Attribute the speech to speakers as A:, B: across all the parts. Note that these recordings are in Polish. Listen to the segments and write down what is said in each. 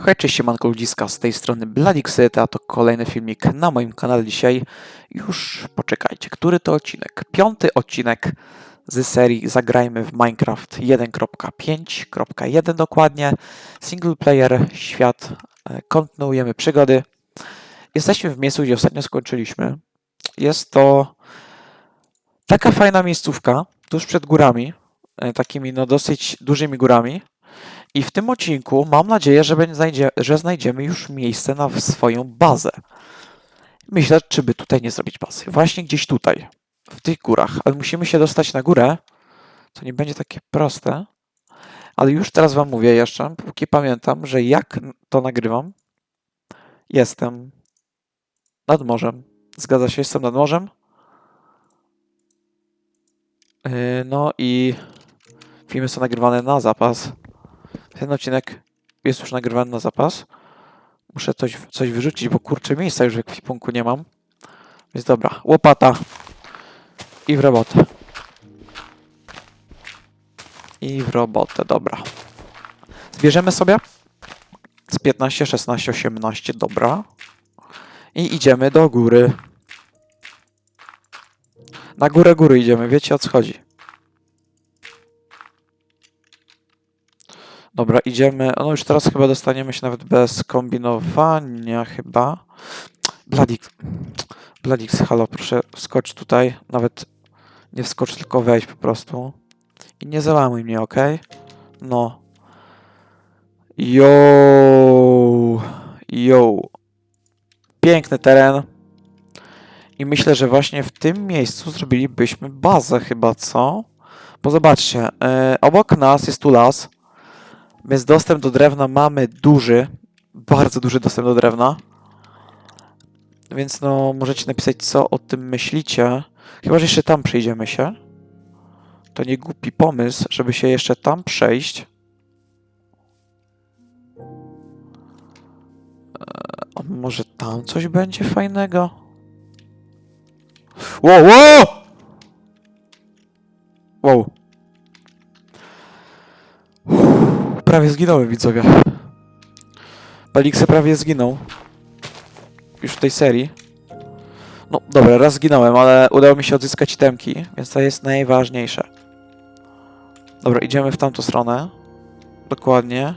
A: Hej, cześć, siemanko ludziska, z tej strony Bladixy, a to kolejny filmik na moim kanale dzisiaj. Już poczekajcie, który to odcinek? Piąty odcinek z serii Zagrajmy w Minecraft 1.5.1 dokładnie. Single player, świat, e, kontynuujemy przygody. Jesteśmy w miejscu, gdzie ostatnio skończyliśmy. Jest to taka fajna miejscówka, tuż przed górami, e, takimi no dosyć dużymi górami. I w tym odcinku mam nadzieję, że, będzie, że znajdziemy już miejsce na swoją bazę. Myślę, czy by tutaj nie zrobić bazy. Właśnie gdzieś tutaj, w tych górach. Ale musimy się dostać na górę, co nie będzie takie proste. Ale już teraz Wam mówię jeszcze, póki pamiętam, że jak to nagrywam, jestem nad morzem. Zgadza się, jestem nad morzem. Yy, No i filmy są nagrywane na zapas. Ten odcinek jest już nagrywany na zapas. Muszę coś, coś wyrzucić, bo kurczę miejsca już w ekwipunku nie mam. Więc dobra, łopata i w robotę. I w robotę, dobra. Zbierzemy sobie z 15, 16, 18, dobra. I idziemy do góry. Na górę góry idziemy, wiecie o co chodzi. Dobra, idziemy. No już teraz chyba dostaniemy się nawet bez kombinowania chyba. Bladix. Bladix, halo, proszę skocz tutaj. Nawet nie wskocz, tylko wejdź po prostu. I nie załamuj mnie, ok? No. Yo. Yo. Piękny teren. I myślę, że właśnie w tym miejscu zrobilibyśmy bazę chyba, co? Bo zobaczcie, e, obok nas jest tu las. Więc dostęp do drewna mamy duży, bardzo duży dostęp do drewna. Więc no, możecie napisać, co o tym myślicie. Chyba, że jeszcze tam przejdziemy się. To nie głupi pomysł, żeby się jeszcze tam przejść. A może tam coś będzie fajnego? Wow, wow! Wow. Prawie zginąłem, widzowie. Baliksy prawie zginął. Już w tej serii. No dobra, raz zginąłem, ale udało mi się odzyskać temki, więc to jest najważniejsze. Dobra, idziemy w tamtą stronę. Dokładnie.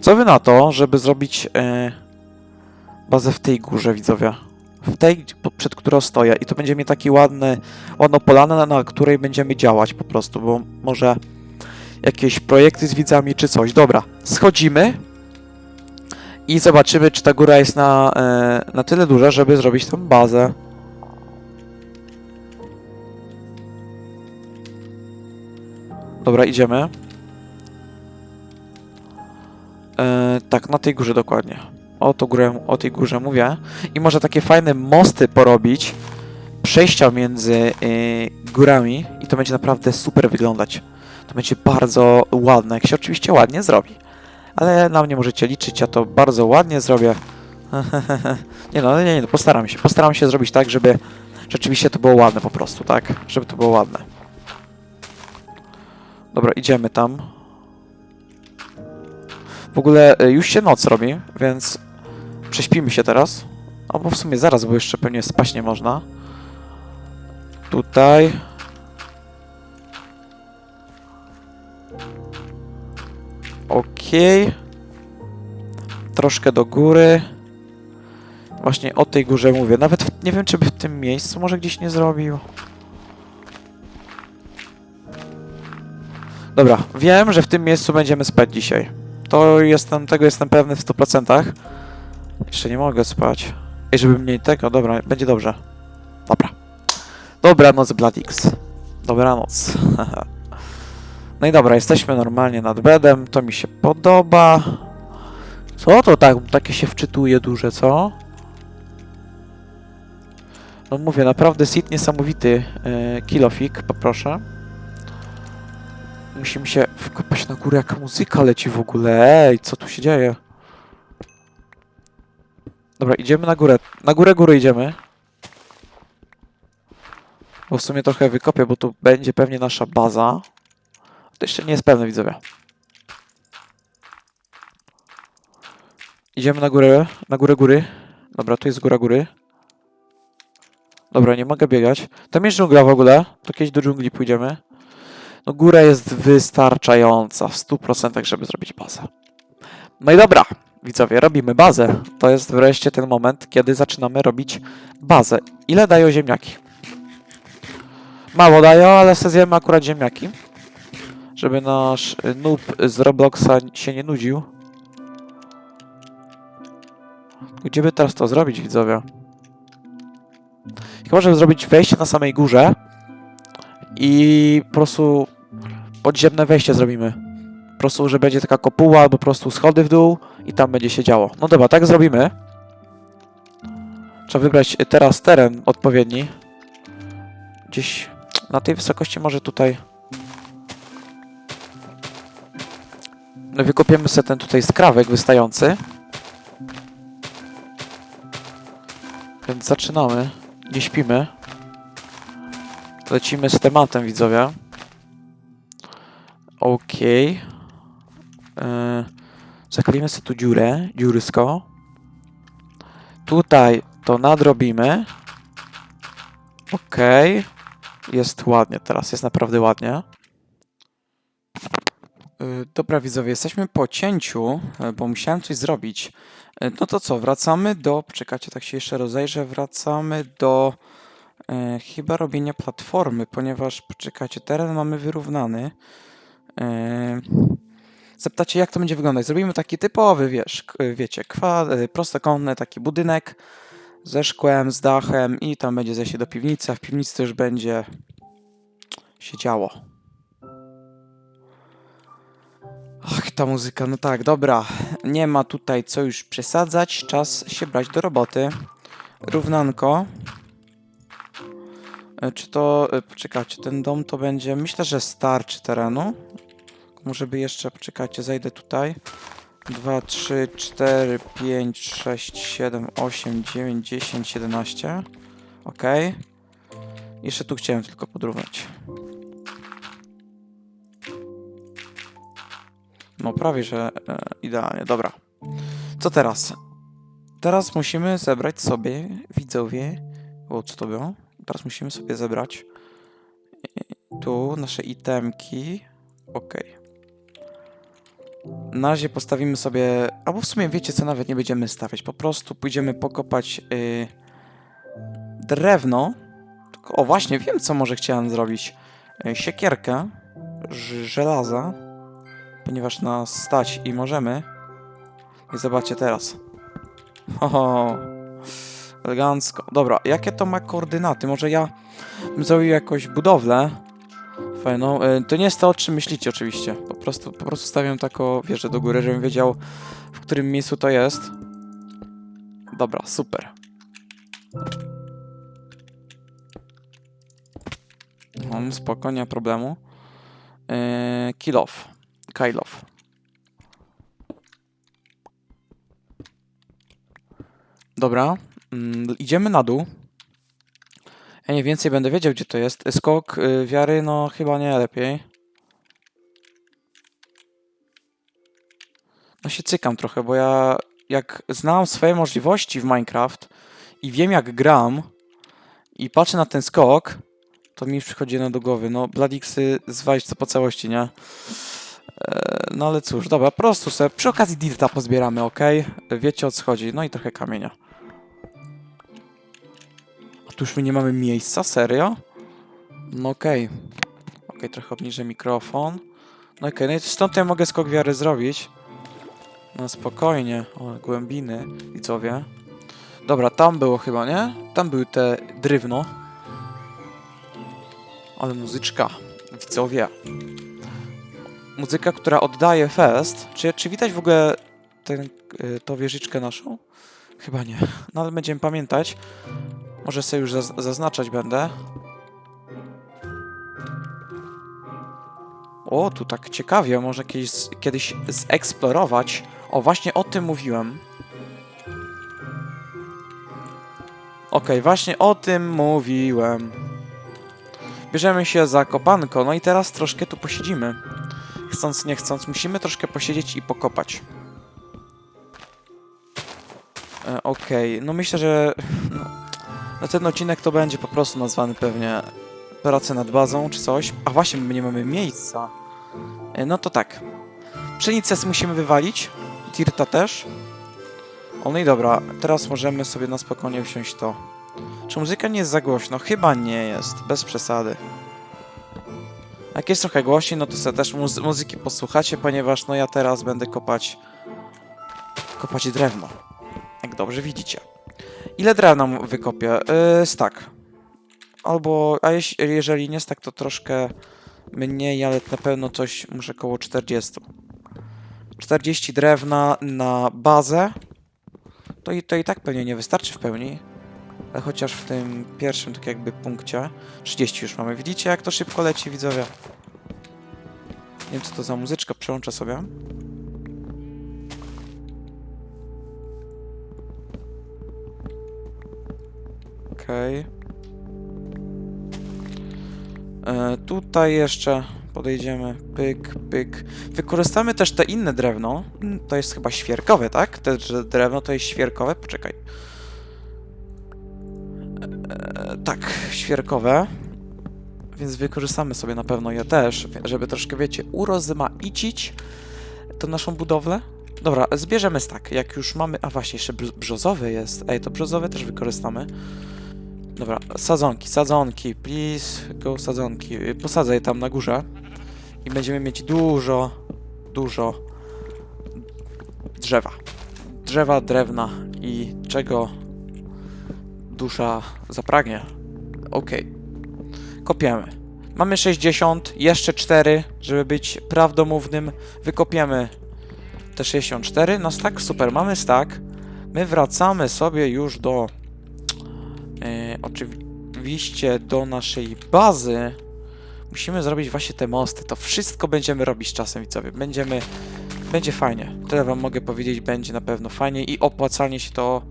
A: Co wy na to, żeby zrobić e, bazę w tej górze, widzowie? W tej, przed którą stoję. I to będzie mi taki ładny, ładną polanę, na- której będziemy działać po prostu, bo może jakieś projekty z widzami czy coś. Dobra, schodzimy i zobaczymy, czy ta góra jest na, e, na tyle duża, żeby zrobić tą bazę. Dobra, idziemy. E, tak, na tej górze dokładnie. O, to górę, o tej górze mówię. I może takie fajne mosty porobić, przejścia między y, górami i to będzie naprawdę super wyglądać. To będzie bardzo ładne, jak się oczywiście ładnie zrobi. Ale na mnie możecie liczyć, ja to bardzo ładnie zrobię. nie no, nie, nie, no, postaram się. Postaram się zrobić tak, żeby rzeczywiście to było ładne po prostu, tak? Żeby to było ładne. Dobra, idziemy tam. W ogóle y, już się noc robi, więc prześpimy się teraz. Albo w sumie zaraz, bo jeszcze pewnie spać nie można. Tutaj. Okej. Troszkę do góry. Właśnie o tej górze mówię. Nawet w, nie wiem, czy by w tym miejscu może gdzieś nie zrobił. Dobra, wiem, że w tym miejscu będziemy spać dzisiaj. To jestem, tego jestem pewny w 100%. Jeszcze nie mogę spać. I żeby mniej tego, dobra, będzie dobrze. Dobra. Dobranoc, Bladix. Dobranoc. no i dobra, jesteśmy normalnie nad bedem, to mi się podoba. Co to tak, takie się wczytuje duże, co? No mówię, naprawdę sit niesamowity yy, kilofik, poproszę. Musimy się wkopać na górę, jaka muzyka leci w ogóle. Ej, co tu się dzieje? Dobra, idziemy na górę. Na górę góry idziemy. Bo w sumie trochę wykopię, bo tu będzie pewnie nasza baza. To jeszcze nie jest pewne, widzowie. Idziemy na górę, na górę góry. Dobra, tu jest góra góry. Dobra, nie mogę biegać. Tam jest dżungla w ogóle. To kiedyś do dżungli pójdziemy. No góra jest wystarczająca w 100%, żeby zrobić bazę. No i dobra, widzowie, robimy bazę. To jest wreszcie ten moment, kiedy zaczynamy robić bazę. Ile dają ziemniaki? Mało dają, ale se zjemy akurat ziemniaki. Żeby nasz noob z Robloxa się nie nudził. Gdzie by teraz to zrobić, widzowie? Chyba, żeby zrobić wejście na samej górze i po prostu podziemne wejście zrobimy. Po prostu, że będzie taka kopuła albo po prostu schody w dół i tam będzie się działo. No dobra, tak zrobimy. Trzeba wybrać teraz teren odpowiedni. Gdzieś na tej wysokości może tutaj. No wykopiemy sobie ten tutaj skrawek wystający. Więc zaczynamy. Nie śpimy. Lecimy z tematem, widzowie. Okej. Yy, Zakalimy sobie tu dziurę, dziurysko. Tutaj to nadrobimy. Okej. Jest ładnie teraz, jest naprawdę ładnie. Yy, Dobra widzowie, jesteśmy po cięciu, yy, bo musiałem coś zrobić. No to co, wracamy do... Czekajcie, tak się jeszcze rozejrzę. Wracamy do e, chyba robienia platformy, ponieważ, poczekajcie, teren mamy wyrównany. E, zapytacie, jak to będzie wyglądać? Zrobimy taki typowy, wiesz, wiecie, e, prostokątny taki budynek ze szkłem, z dachem i tam będzie zejście do piwnicy, a w piwnicy już będzie się działo. Ach, ta muzyka, no tak, dobra. Nie ma tutaj co już przesadzać, czas się brać do roboty. Równanko. E, Czy to, e, poczekajcie, ten dom to będzie, myślę, że starczy terenu. Może by jeszcze, poczekajcie, zajdę tutaj. 2, 3, 4, 5, 6, 7, 8, 9, 10, 11. Ok. Jeszcze tu chciałem tylko podrównać. No prawie, że e, idealnie, dobra. Co teraz? Teraz musimy zebrać sobie, widzowie, o co to było? Teraz musimy sobie zebrać e, tu nasze itemki. Ok. Na razie postawimy sobie, albo w sumie wiecie co, nawet nie będziemy stawiać. Po prostu pójdziemy pokopać y, drewno. Tylko, o właśnie, wiem co może chciałem zrobić. Y, siekierkę żelaza, ponieważ nas stać i możemy. I zobaczcie teraz. Ho, elegancko. Dobra, jakie to ma koordynaty? Może ja bym zrobił jakąś budowlę fajną. E, To nie jest to, o czym myślicie oczywiście. Po prostu, po prostu stawiam taką wieżę do góry, żebym wiedział, w którym miejscu to jest. Dobra, super. Mam spoko, nie ma problemu. Eee, kill off. Kill off. Dobra, mm, idziemy na dół. Ja nie więcej będę wiedział, gdzie to jest. Skok y, wiary, no chyba nie lepiej. No się cykam trochę, bo ja jak znam swoje możliwości w Minecraft i wiem jak gram i patrzę na ten skok, to mi przychodzi jedno do głowy. No Bladixy zwalić to po całości, nie? E, No ale cóż, dobra, po prostu sobie przy okazji dirta pozbieramy, ok? Wiecie o co chodzi. No i trochę kamienia. Tu już my nie mamy miejsca? Serio? No okej. Okej, trochę obniżę mikrofon. No okej, no i stąd ja mogę skok wiary zrobić. No spokojnie. O, głębiny, widzowie. Dobra, tam było chyba, nie? Tam były te drewno. Ale muzyczka, widzowie. Muzyka, która oddaje fest. Czy, czy widać w ogóle ten, y, tą wieżyczkę naszą? Chyba nie. No ale będziemy pamiętać. Może sobie już zaz zaznaczać będę. O, tu tak ciekawie, może kiedyś, kiedyś zeksplorować. O, właśnie o tym mówiłem. Okej, właśnie o tym mówiłem. bierzemy się za kopanko, no i teraz troszkę tu posiedzimy. Chcąc, nie chcąc, musimy troszkę posiedzieć i pokopać. E, Okej, no myślę, że no, no ten odcinek to będzie po prostu nazwany pewnie pracę nad bazą czy coś. A właśnie, my nie mamy miejsca. E, No to tak. Pszenicę musimy wywalić. Tirta też. O, no i dobra, teraz możemy sobie na spokojnie wziąć to. Czy muzyka nie jest za głośno? Chyba nie jest, bez przesady. Jak jest trochę głośniej, no to sobie też muzy muzyki posłuchacie, ponieważ no ja teraz będę kopać kopać drewno. Jak dobrze widzicie. Ile drewna wykopię? Yy, stack. Albo, a jeś, jeżeli nie stack, to troszkę mniej, ale na pewno coś muszę koło 40. 40 drewna na bazę. To i, to i tak pewnie nie wystarczy w pełni. Ale chociaż w tym pierwszym tak jakby punkcie 30 już mamy. Widzicie jak to szybko leci widzowie? Nie wiem co to za muzyczka, przełączę sobie. Okej. E, Tutaj jeszcze podejdziemy. Pyk, pyk. Wykorzystamy też te inne drewno. Mm, To jest chyba świerkowe, tak? Te drewno to jest świerkowe. Poczekaj. E, tak, świerkowe. Więc wykorzystamy sobie na pewno je też, żeby troszkę, wiecie, urozmaicić tą naszą budowlę. Dobra, zbierzemy stack. Jak już mamy... A właśnie, jeszcze br- brzozowy jest. Ej, to brzozowe też wykorzystamy. Dobra, sadzonki, sadzonki, please, go sadzonki. Y, Posadzę je tam na górze i będziemy mieć dużo, dużo drzewa. Drzewa, drewna i czego dusza zapragnie. Okej. Kopiemy. Mamy 60, jeszcze 4, żeby być prawdomównym. Wykopiemy te 64 na stack. Super, mamy stack. My wracamy sobie już do oczywiście do naszej bazy. Musimy zrobić właśnie te mosty. To wszystko będziemy robić czasem, widzowie. Będziemy... Będzie fajnie. Tyle wam mogę powiedzieć, będzie na pewno fajnie i opłacalnie się to...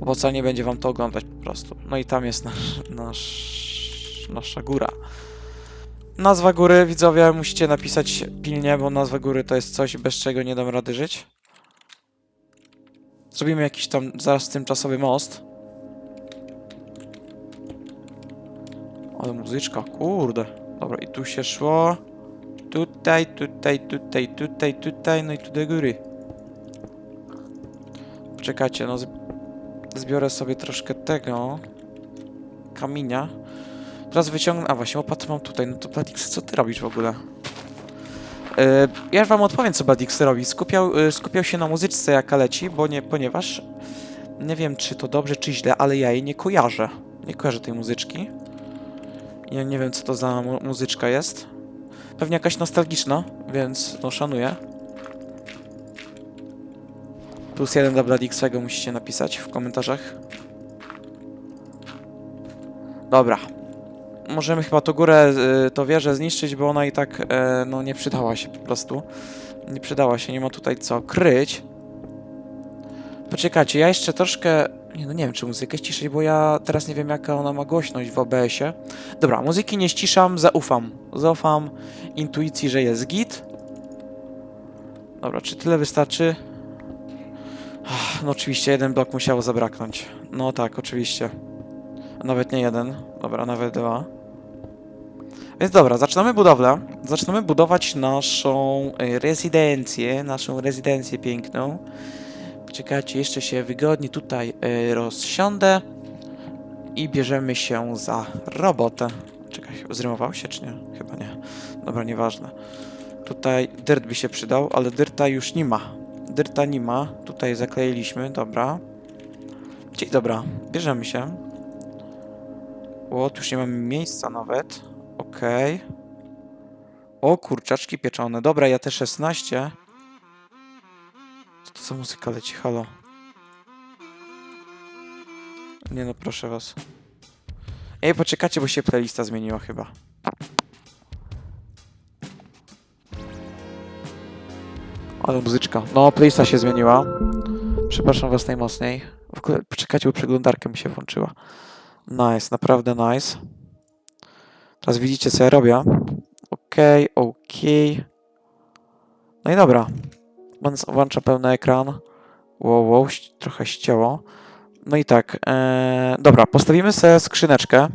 A: Opłacalnie będzie wam to oglądać po prostu. No i tam jest nasz, nasz, nasza góra. Nazwa góry, widzowie, musicie napisać pilnie, bo nazwa góry to jest coś, bez czego nie dam rady żyć. Zrobimy jakiś tam zaraz tymczasowy most. Ale muzyczka, kurde. Dobra, i tu się szło. Tutaj, tutaj, tutaj, tutaj, tutaj, no i tu do góry. Poczekajcie, no zb- zbiorę sobie troszkę tego kamienia. Teraz wyciągnę, a właśnie łopat mam tutaj, no to Bladix, co ty robisz w ogóle? Yy, ja wam odpowiem, co Bladix robi. Skupiał, yy, skupiał się na muzyczce, jaka leci, bo nie, ponieważ nie wiem, czy to dobrze, czy źle, ale ja jej nie kojarzę. Nie kojarzę tej muzyczki. Ja nie wiem, co to za mu muzyczka jest. Pewnie jakaś nostalgiczna, więc no szanuję. Plus jeden dla Bladixego musicie napisać w komentarzach. Dobra. Możemy chyba tą górę, y, tą wieżę zniszczyć, bo ona i tak e, no nie przydała się po prostu. Nie przydała się, nie ma tutaj co kryć. Poczekajcie, ja jeszcze troszkę... Nie, no nie wiem, czy muzykę ściszyć, bo ja teraz nie wiem, jaka ona ma głośność w OBS-ie. Dobra, muzyki nie ściszam, zaufam. Zaufam intuicji, że jest git. Dobra, czy tyle wystarczy? No oczywiście, jeden blok musiało zabraknąć. No tak, oczywiście. Nawet nie jeden. Dobra, nawet dwa. Więc dobra, zaczynamy budowlę. Zaczynamy budować naszą rezydencję, naszą rezydencję piękną. Czekajcie, jeszcze się wygodnie tutaj y, rozsiądę i bierzemy się za robotę. Czekaj, zrymował się czy nie? Chyba nie. Dobra, nieważne. Tutaj dyrt by się przydał, ale dyrta już nie ma. Dyrta nie ma. Tutaj zakleiliśmy, dobra. Dzień dobra, bierzemy się. O, tu już nie mamy miejsca nawet. Okej. O, kurczaczki pieczone. Dobra, ja te 16. Co muzyka leci? Halo. Nie no, proszę was. Ej, poczekajcie, bo się playlista zmieniła chyba. Ale muzyczka. No, playlista się zmieniła. Przepraszam was najmocniej. W ogóle, poczekajcie, bo przeglądarka mi się włączyła. Nice, naprawdę nice. Teraz widzicie, co ja robię. Okej, okej. No i dobra. Włącz- Włączę pełny ekran. Wow, wow, trochę ścięło. No i tak, e, dobra, postawimy sobie skrzyneczkę,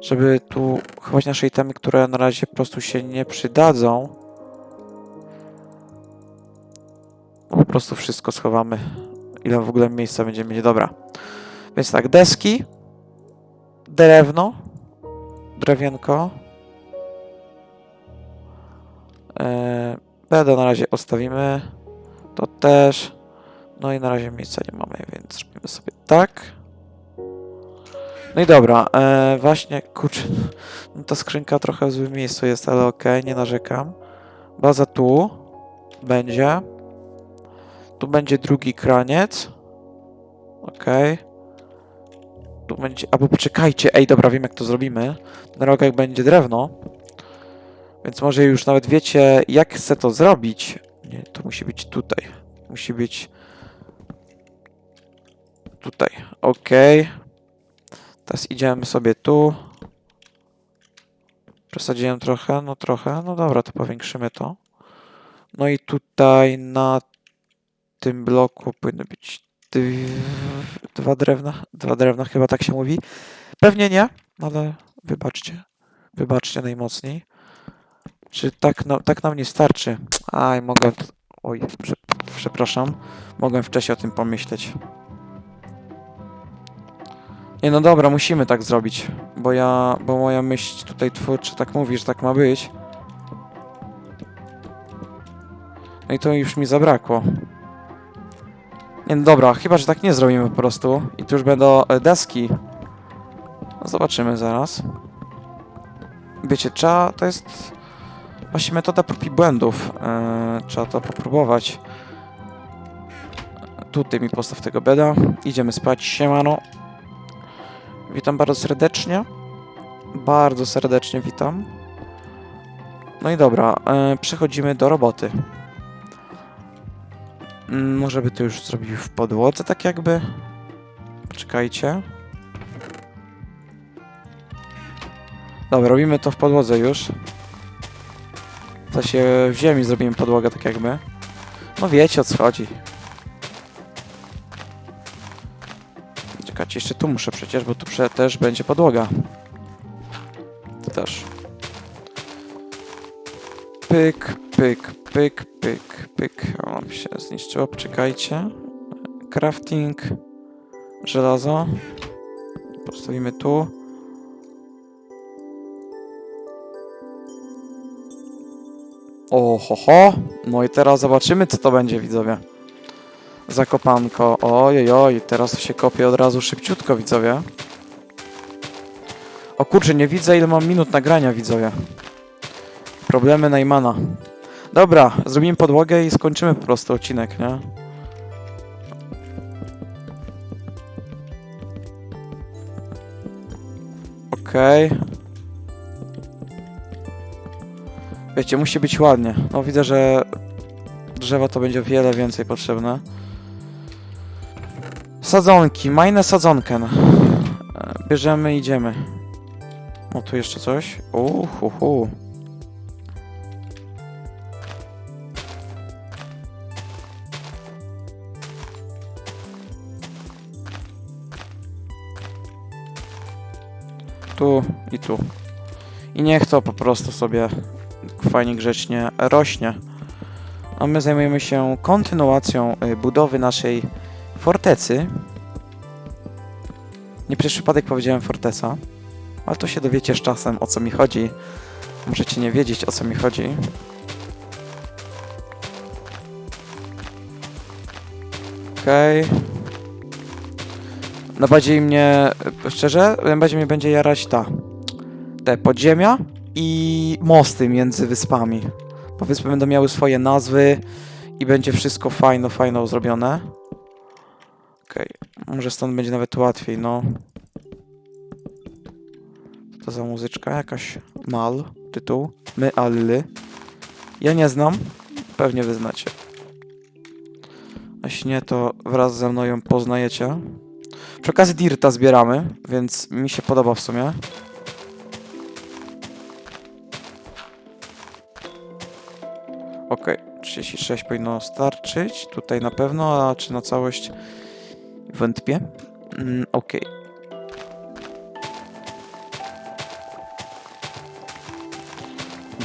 A: żeby tu chować nasze itemy, które na razie po prostu się nie przydadzą. Po prostu wszystko schowamy. Ile w ogóle miejsca będziemy mieć. Dobra. Więc tak, deski, drewno, drewienko. E, Beda na razie ostawimy. To też. No i na razie miejsca nie mamy, więc zrobimy sobie tak. No i dobra, e, właśnie, kurczę, no ta skrzynka trochę w złym miejscu jest, ale okej, nie narzekam. Baza tu będzie. Tu będzie drugi kraniec. Okej. Tu będzie, albo poczekajcie, ej, dobra, wiem jak to zrobimy. Na rogach będzie drewno. Więc może już nawet wiecie, jak chcę to zrobić. Nie, to musi być tutaj. Musi być tutaj. Ok. Teraz idziemy sobie tu. Przesadziłem trochę, no trochę. No dobra, to powiększymy to. No i tutaj na tym bloku powinny być dw- dwa drewna. Dwa drewna chyba tak się mówi. Pewnie nie, ale wybaczcie. Wybaczcie najmocniej. Czy tak, no, tak nam nie starczy? Aj, mogę. Oj, prze, przepraszam. Mogłem wcześniej o tym pomyśleć. Nie, no dobra, musimy tak zrobić. Bo ja, bo moja myśl tutaj twórcza tak mówi, że tak ma być. No i to już mi zabrakło. Nie, no dobra, chyba, że tak nie zrobimy po prostu. I tu już będą e, deski. No zobaczymy zaraz. Wiecie, trzeba, to jest właśnie metoda prób i błędów. E, trzeba to popróbować. Tutaj mi postaw tego beda. Idziemy spać. Siemano. Witam bardzo serdecznie. Bardzo serdecznie witam. No i dobra, e, przechodzimy do roboty. Mm, Może by to już zrobił w podłodze, tak jakby. Poczekajcie. Dobra, robimy to w podłodze już. W sensie w ziemi zrobimy podłogę, tak jakby. No wiecie o co chodzi. Czekajcie, jeszcze tu muszę przecież, bo tu prze też będzie podłoga. To też. Pyk, pyk, pyk, pyk, pyk. O, nam się zniszczyło, poczekajcie. Crafting. Żelazo. Postawimy tu. O, ho, ho. No i teraz zobaczymy, co to będzie, widzowie. Zakopanko. Ojej, oj, teraz się kopie od razu szybciutko, widzowie. O kurczę, nie widzę ile mam minut nagrania, widzowie. Problemy Najmana. Dobra, zrobimy podłogę i skończymy po prostu odcinek, nie? Okej. Wiecie, musi być ładnie. No widzę, że drzewa to będzie wiele więcej potrzebne. Sadzonki, majne sadzonkę. E, Bierzemy, idziemy. O, tu jeszcze coś. Uhuhu. Tu i tu. I niech to po prostu sobie fajnie grzecznie rośnie. A my zajmujemy się kontynuacją y, budowy naszej fortecy. Nie przez przypadek powiedziałem forteca, ale to się dowiecie z czasem o co mi chodzi. Możecie nie wiedzieć o co mi chodzi. Okej. Najbardziej mnie, y, szczerze, najbardziej mnie będzie jarać ta, te podziemia i mosty między wyspami. Bo wyspy będą miały swoje nazwy i będzie wszystko fajno, fajno zrobione. Okej, może stąd będzie nawet łatwiej, no. Co to za muzyczka? Jakaś mal, tytuł. My Ally. Ja nie znam, pewnie wy znacie. Jeśli nie, to wraz ze mną ją poznajecie. Przy okazji Dirta zbieramy, więc mi się podoba w sumie. 36 powinno starczyć. Tutaj na pewno, a czy na całość wątpię. Mm, Okej.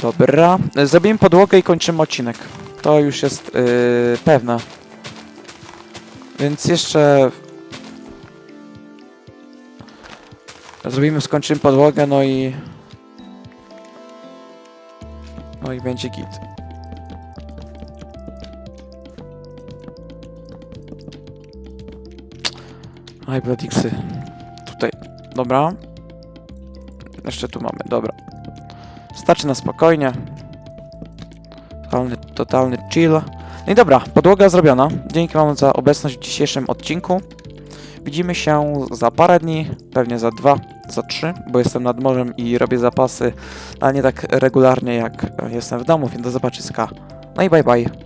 A: Dobra, zrobimy podłogę i kończymy odcinek. To już jest yy, pewne. Więc jeszcze... Zrobimy, skończymy podłogę, no i... No i będzie git. Bladixy. Tutaj. Dobra. Jeszcze tu mamy, dobra. Starczy na spokojnie. Totalny, totalny chill. No i dobra, podłoga zrobiona. Dzięki wam za obecność w dzisiejszym odcinku. Widzimy się za parę dni, pewnie za dwa, za trzy, bo jestem nad morzem i robię zapasy, ale nie tak regularnie jak jestem w domu, więc do zobaczyska. No i bye bye.